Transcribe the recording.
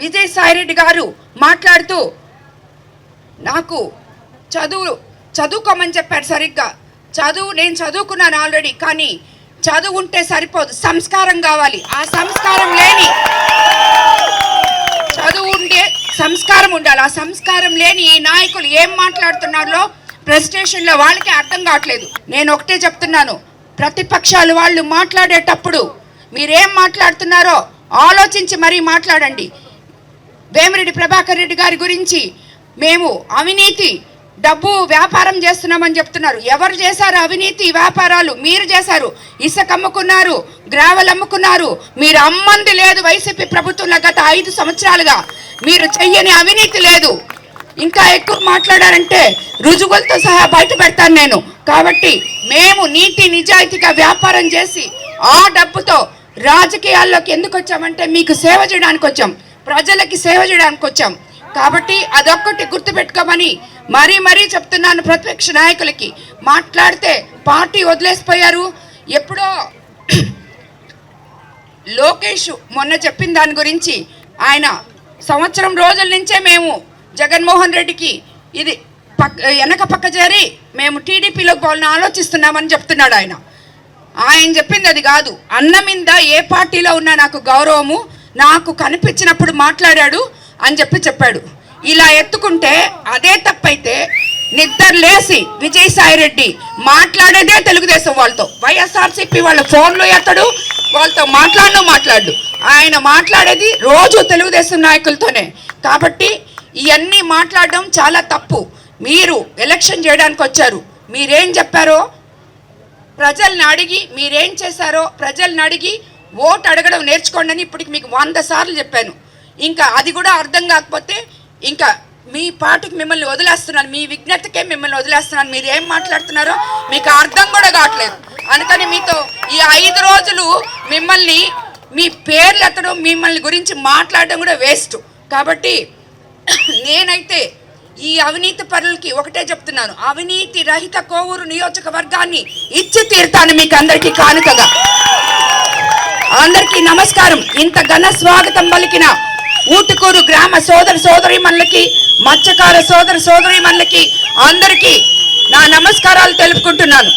విజయసాయిరెడ్డి గారు మాట్లాడుతూ నాకు చదువు చదువుకోమని చెప్పారు సరిగ్గా. చదువు నేను చదువుకున్నాను ఆల్రెడీ కానీ చదువు ఉంటే సరిపోదు. సంస్కారం కావాలి. ఆ సంస్కారం లేని చదువు ఉండే సంస్కారం ఉండాలి. ఆ సంస్కారం లేని ఈ నాయకులు ఏం మాట్లాడుతున్నారో ప్రెస్టేషన్లో వాళ్ళకి అర్థం కావట్లేదు. నేను ఒకటే చెప్తున్నాను. ప్రతిపక్షాలు వాళ్ళు మాట్లాడేటప్పుడు మీరేం మాట్లాడుతున్నారో ఆలోచించి మరీ మాట్లాడండి. వేమిరెడ్డి ప్రభాకర్ రెడ్డి గారి గురించి మేము అవినీతి డబ్బు వ్యాపారం చేస్తున్నామని చెప్తున్నారు. ఎవరు చేశారు అవినీతి వ్యాపారాలు? మీరు చేశారు. ఇసుక అమ్ముకున్నారు గ్రావెల్ అమ్ముకున్నారు. మీరు అమ్మంది లేదు వైసీపీ ప్రభుత్వంలో గత ఐదు సంవత్సరాలుగా. మీరు చెయ్యని అవినీతి లేదు. ఇంకా ఎక్కువ మాట్లాడారంటే రుజువులతో సహా బయట పెడతాను నేను. కాబట్టి మేము నీతి నిజాయితీగా వ్యాపారం చేసి ఆ డబ్బుతో రాజకీయాల్లోకి ఎందుకు వచ్చామంటే మీకు సేవ చేయడానికి వచ్చాం. ప్రజలకి సేవ చేయడానికి వచ్చాం. కాబట్టి అదొక్కటి గుర్తుపెట్టుకోమని మరీ మరీ చెప్తున్నాను ప్రతిపక్ష నాయకులకి. మాట్లాడితే పార్టీ వదిలేసిపోయారు. ఎప్పుడో లోకేష్ మొన్న చెప్పిన దాని గురించి ఆయన సంవత్సరం రోజుల నుంచే మేము జగన్మోహన్ రెడ్డికి ఇది పక్క వెనక పక్క చేరి మేము టీడీపీలోకి పోవాలని ఆలోచిస్తున్నామని చెప్తున్నాడు ఆయన. ఆయన చెప్పింది అది కాదు. అన్నం మీద ఏ పార్టీలో ఉన్నా నాకు గౌరవము. నాకు కనిపించినప్పుడు మాట్లాడాడు అని చెప్పి చెప్పాడు. ఇలా ఎత్తుకుంటే అదే తప్పైతే నిద్ర లేసి విజయసాయి రెడ్డి మాట్లాడేదే తెలుగుదేశం వాళ్ళతో. వైఎస్ఆర్సీపీ వాళ్ళ ఫోన్లో ఎత్తడు వాళ్ళతో మాట్లాడను మాట్లాడు ఆయన మాట్లాడేది రోజు తెలుగుదేశం నాయకులతోనే. కాబట్టి ఇవన్నీ మాట్లాడడం చాలా తప్పు. మీరు ఎలక్షన్ చేయడానికి వచ్చారు. మీరేం చెప్పారో ప్రజల్ని అడిగి మీరేం చేశారో ప్రజల్ని అడిగి ఓటు అడగడం నేర్చుకోండి అని ఇప్పటికి మీకు వంద సార్లు చెప్పాను. ఇంకా అది కూడా అర్థం కాకపోతే ఇంకా మీ పాటికి మిమ్మల్ని వదిలేస్తున్నాను మీ విజ్ఞతకే మిమ్మల్ని వదిలేస్తున్నాను. మీరు ఏం మాట్లాడుతున్నారో మీకు అర్థం కూడా కావట్లేదు. అందుకని మీతో ఈ ఐదు రోజులు మిమ్మల్ని మీ పేర్లు ఎత్తడం మిమ్మల్ని గురించి మాట్లాడడం కూడా వేస్ట్. కాబట్టి నేనైతే ఈ అవినీతి పరులకి ఒకటే చెప్తున్నాను. అవినీతి రహిత కోవూరు నియోజకవర్గాన్ని ఇచ్చి తీరుతాను మీకు అందరికీ కానుకగా. అందరికీ నమస్కారం. ఇంత ఘన స్వాగతం పలికిన ఊటుకూరు గ్రామ సోదర సోదరి మనకి మత్స్యకార సోదర సోదరి సోదరిమణులకి అందరికీ నా నమస్కారాలు తెలుపుకుంటున్నాను.